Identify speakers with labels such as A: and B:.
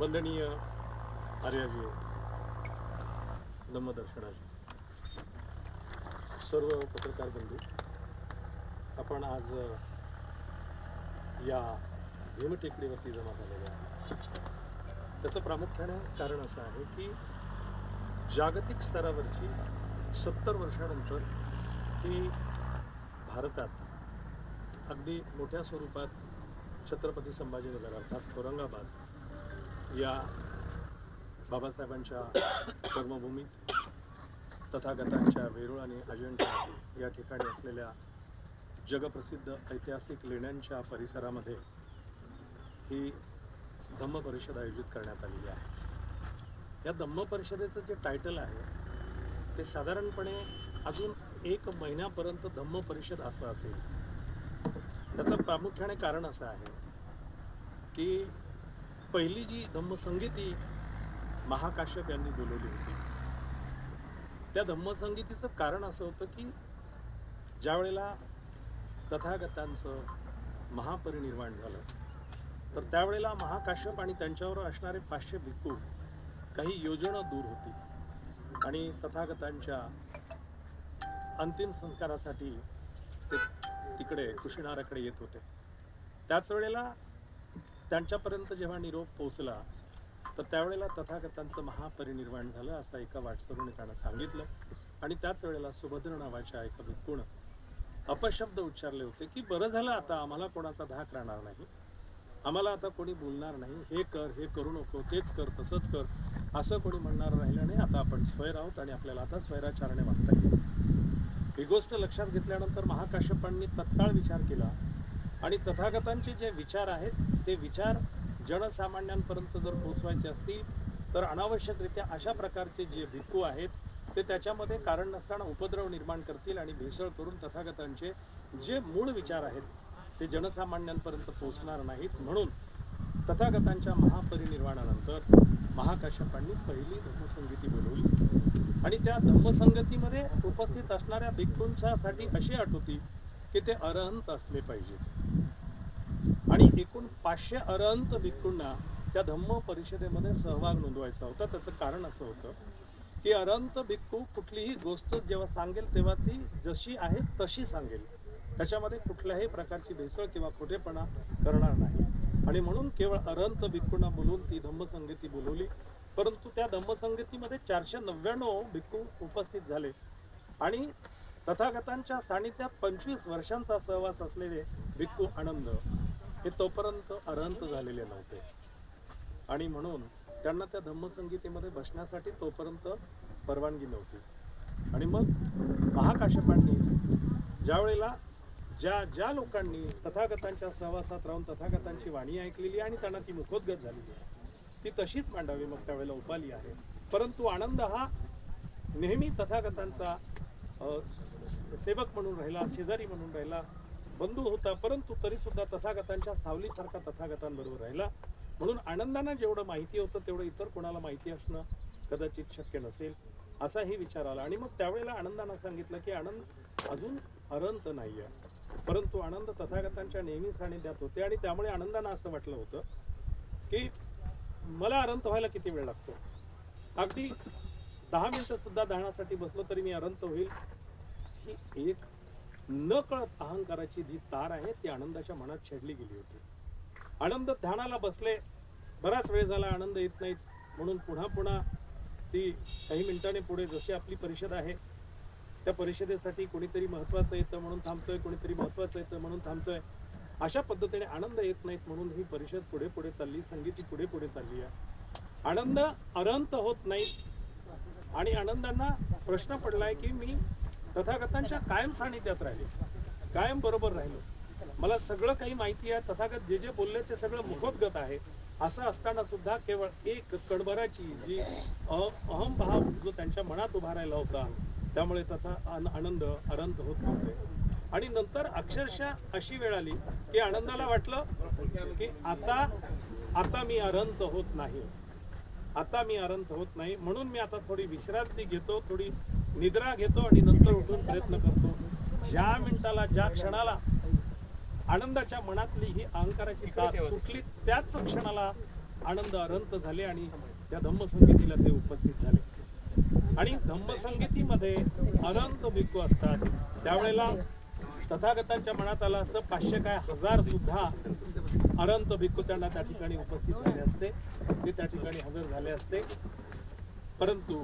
A: वंदनीय आर्याजी नमदर्शनाजी. सर्व पत्रकार बंधू आपण आज या भीमटेकडीवरती जमा झालेले आहे त्याचं प्रामुख्याने कारण असं आहे की जागतिक स्तरावरची सत्तर वर्षानंतर ही भारतात अगदी मोठ्या स्वरूपात छत्रपती संभाजीनगर अर्थात औरंगाबाद या बाबासाहेबांच्या कर्मभूमीत तथागतांच्या वेरूळ आणि अजिंठा या ठिकाणी असलेल्या जगप्रसिद्ध ऐतिहासिक लेण्यांच्या परिसरामध्ये ही धम्म परिषद आयोजित करण्यात आलेली आहे. या धम्म परिषदेचं जे टायटल आहे ते साधारणपणे अजून एक महिन्यापर्यंत धम्म परिषद असं असेल. त्याचं प्रामुख्याने कारण असं आहे की पहिली जी धम्मसंगीती महाकाश्यप यांनी बोलवली होती. त्या धम्मसंगीतीचं कारण असं होतं की ज्या वेळेला तथागतांचं महापरिनिर्वाण झालं तर त्यावेळेला महाकाश्यप आणि त्यांच्यावर असणारे पाचशे भिक्खू काही योजना दूर होती आणि तथागतांच्या अंतिम संस्कारासाठी ते तिकडे कुशिनाराकडे येत होते. त्याच वेळेला त्यांच्यापर्यंत जेव्हा निरोप पोहोचला तर त्यावेळेला तथागतांचं महापरिनिर्वाण झालं असं एका वाटसरूने त्यांना सांगितलं. आणि त्याच वेळेला सुभद्र नावाच्या एका भिक्कून अपशब्द उच्चारले होते की बरं झालं आता आम्हाला कोणाचा धाक राहणार नाही. आम्हाला आता कोणी बोलणार नाही. हे कर हे करू नको तेच कर तसंच कर. असं कोणी म्हणणार राहिलं नाही. आता आपण स्वैर आहोत आणि आपल्याला आता स्वैराचारणे वागता येईल ही गोष्ट लक्षात घेतल्यानंतर महाकाश्यपांनी तत्काळ विचार केला. आणि तथागतांचे जे विचार आहेत ते विचार जनसामान्यांपर्यंत जर पोचवायचे असतील तर अनावश्यकरित्या अशा प्रकारचे जे भिक्खू आहेत ते त्याच्यामध्ये कारण नसताना उपद्रव निर्माण करतील आणि भेसळ करून तथागतांचे जे मूळ विचार आहेत ते जनसामान्यांपर्यंत पोहोचणार नाहीत. म्हणून तथागतांच्या महापरिनिर्वाणानंतर महाकाश्यपांनी पहिली धम्मसंगीती बोलवली. आणि त्या धम्मसंगतीमध्ये उपस्थित असणाऱ्या भिक्खूंच्यासाठी अशी अट होती की ते अरहंत असले पाहिजेत आणि एकूण पाचशे अरहंत भिक्खूंना त्या धम्म परिषदेमध्ये सहभाग नोंदवायचा होता. त्याचं कारण असं होतं की अरहंत भिक्खू कुठलीही गोष्ट जेव्हा सांगेल तेव्हा ती जशी आहे तशी सांगेल. त्याच्यामध्ये कुठल्याही प्रकारची भेसळ किंवा खोटेपणा करणार नाही. आणि म्हणून केवळ अरहंत भिक्खूंना बोलून ती धम्मसंगती बोलवली. परंतु त्या धम्मसंगतीमध्ये चारशे नव्याण्णव भिक्खू उपस्थित झाले. आणि तथागतांच्या सानिध्यात पंचवीस वर्षांचा सहवास असलेले भिक्खू आनंद हे तोपर्यंत अरहंत झालेले नव्हते. आणि म्हणून त्यांना त्या धम्मसंगीतेमध्ये बसण्यासाठी तोपर्यंत परवानगी नव्हती. आणि मग महाकाशपांनी ज्यावेळेला ज्या ज्या लोकांनी तथागतांच्या सहवासात राहून तथागतांची वाणी ऐकलेली आणि त्यांना ती मुखोद्गत झालेली आहे ती तशीच मांडावी मग त्यावेळेला उपाली आहे. परंतु आनंद हा नेहमी तथागतांचा सेवक म्हणून राहिला शेजारी म्हणून राहिला बंधू होता परंतु तरीसुद्धा तथागतांच्या सावलीसारखा तथागतांबरोबर राहिला. म्हणून आनंदांना जेवढं माहिती होतं तेवढं इतर कोणाला माहिती असणं कदाचित शक्य नसेल असाही विचार आला. आणि मग त्यावेळेला आनंदांना सांगितलं की आनंद अजून अरंत नाही आहे परंतु आनंद तथागतांच्या नेहमी सानिध्यात होते आणि त्यामुळे आनंदांना असं वाटलं होतं की मला अरंत व्हायला किती वेळ लागतो? अगदी दहा मिनिटं सुद्धा धावण्यासाठी बसलो तरी मी अरंत होईल. ही एक न कळत अहंकाराची जी तार आहे ती आनंदाच्या मनात छेडली गेली होती. आनंद ध्यानाला बसले बराच वेळ झाला आनंद येत नाहीत. म्हणून पुन्हा पुन्हा ती काही मिनिटांनी पुढे जशी आपली परिषद आहे त्या परिषदेसाठी कोणीतरी महत्वाचं येतं म्हणून थांबतोय कोणीतरी महत्वाचं येतं म्हणून थांबतोय. अशा पद्धतीने आनंद येत नाहीत म्हणून ही परिषद पुढे पुढे चालली संगीती पुढे पुढे चालली आहे. आनंद अरंत होत नाहीत. आणि आनंदांना प्रश्न पडलाय की मी तथागतांच्या कायम सानिध्यात राहिले. कायम बरोबर राहिलो. मला सगळं काही माहिती आहे. तथागत जे जे बोलले ते सगळं मुखोद्गत आहे. असं असताना सुद्धा केवळ एक कडबराची जी अ- अहमभाव जो त्यांच्या मनात उभा राहिला होता त्यामुळे तथा आनंद अरंत होत नव्हते. आणि नंतर अक्षरशः अशी वेळ आली की आनंदाला वाटलं की आता आता मी अरंत होत नाही. आता मी अरंत होत नाही. म्हणून मी आता थोडी विश्रांती घेतो थोडी निद्रा घेतो आणि नंतर उठून प्रयत्न करतो. ज्या मिनिटाला ज्या क्षणाला आनंदाच्या मनातली ही अहंकाराची तार तुटली त्याच क्षणाला आनंद अरंत झाले आणि त्या धम्मसंगीतीला ते उपस्थित झाले. आणि धम्मसंगीतीमध्ये अनंत भिक्खू असतात. त्यावेळेला तथागतांच्या मनात आलं असतं पाचशे काय हजार सुद्धा अनंत भिक्खू त्यांना त्या ठिकाणी उपस्थित झाले असते. ते त्या ठिकाणी हजर झाले असते. परंतु